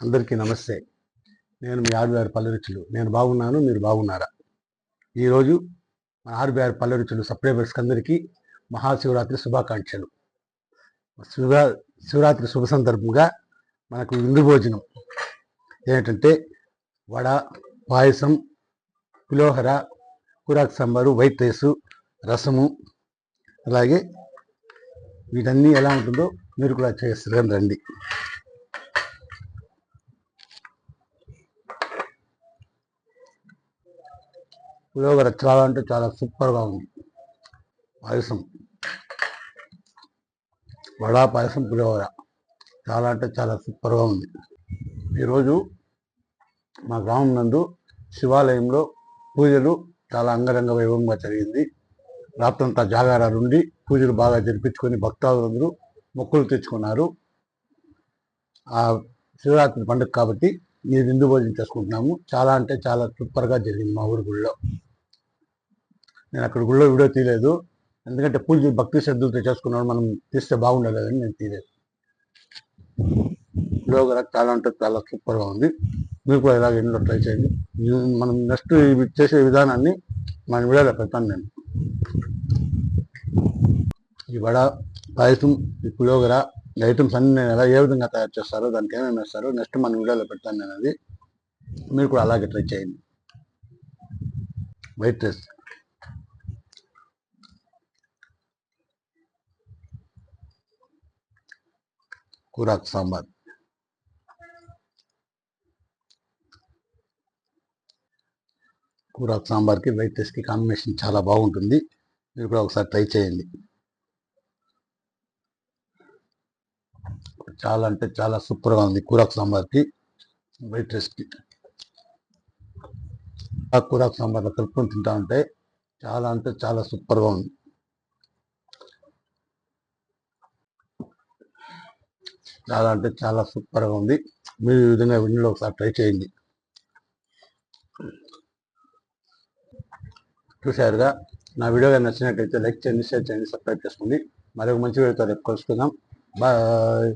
అందరికీ నమస్తే. నేను మీ ఆరుబిఆర్ పల్లె రుచులు నేను బాగున్నాను మీరు బాగున్నారా? ఈరోజు మన ఆరుబిఆర్ పల్లె రుచులు సబ్స్క్రైబర్స్కి అందరికీ మహాశివరాత్రి శుభాకాంక్షలు. శివ శివరాత్రి శుభ సందర్భంగా మనకు విందు భోజనం ఏంటంటే వడ పాయసం పులోహర కూరాకు సాంబారు వైట్ రైసు రసము అలాగే వీటన్నీ ఎలా ఉంటుందో మీరు కూడా చేస్తారు రండి. పులిహోర చాలా అంటే చాలా సూపర్గా ఉంది. పాయసం. వడా పాయసం పులిహోర. చాలా అంటే చాలా సూపర్గా ఉంది. ఈరోజు మా గ్రామం నందు శివాలయంలో పూజలు చాలా అంగరంగ వైభవంగా జరిగింది. రాత్రంతా జాగారాలు ఉండి పూజలు బాగా జరిపించుకొని భక్తాదులందరూ మొక్కులు తెచ్చుకున్నారు ఆ శివరాత్రి పండుగ కాబట్టి ఈ విందు భోజనం చేసుకుంటున్నాము. చాలా అంటే చాలా సూపర్గా జరిగింది మా ఊరి గుళ్ళో. నేను అక్కడ గుళ్ళో వీడియో తీయలేదు. ఎందుకంటే పూజ భక్తి శ్రద్ధలతో చేసుకున్నాడు. మనం తీస్తే బాగుండలేదని నేను తీయలేదు. పులిహోర చాలా అంటే చాలా సూపర్గా ఉంది. మీరు కూడా ఇలాగ ఇంట్లో ట్రై చేయండి. మనం నెక్స్ట్ చేసే విధానాన్ని మన వీడియోలో పెడతాను నేను. ఈ వడ పాయసం ఈ పులిహోర ఈ ఐటమ్స్ అన్ని నేను ఎలా ఏ విధంగా తయారు చేస్తారో దానికి ఏమేమి వేస్తారో నెక్స్ట్ మన వీడియోలో పెడతాను నేను అది. మీరు కూడా అలాగే ట్రై చేయండి. వైట్ రైస్ కూరాకు సాంబార్ కూరాకు సాంబార్కి వైట్ రైస్కి కాంబినేషన్ చాలా బాగుంటుంది. మీరు కూడా ఒకసారి ట్రై చేయండి. చాలా అంటే చాలా సూపర్గా ఉంది కూరాకు సాంబార్కి వైట్ రైస్కి ఆ కూరాకు సాంబార్లో కలుపుకొని తింటా ఉంటే చాలా అంటే చాలా సూపర్గా ఉంది. చాలా అంటే చాలా సూపర్గా ఉంది. మీరు ఈ విధంగా విందులో ఒకసారి ట్రై చేయండి. చూశారుగా? నా వీడియో కానీ నచ్చినట్లయితే లైక్ చేయండి షేర్ చేయండి సబ్స్క్రైబ్ చేసుకోండి. మరొక మంచి వీడియోతో రేపు కలుసుకుందాం. బాయ్.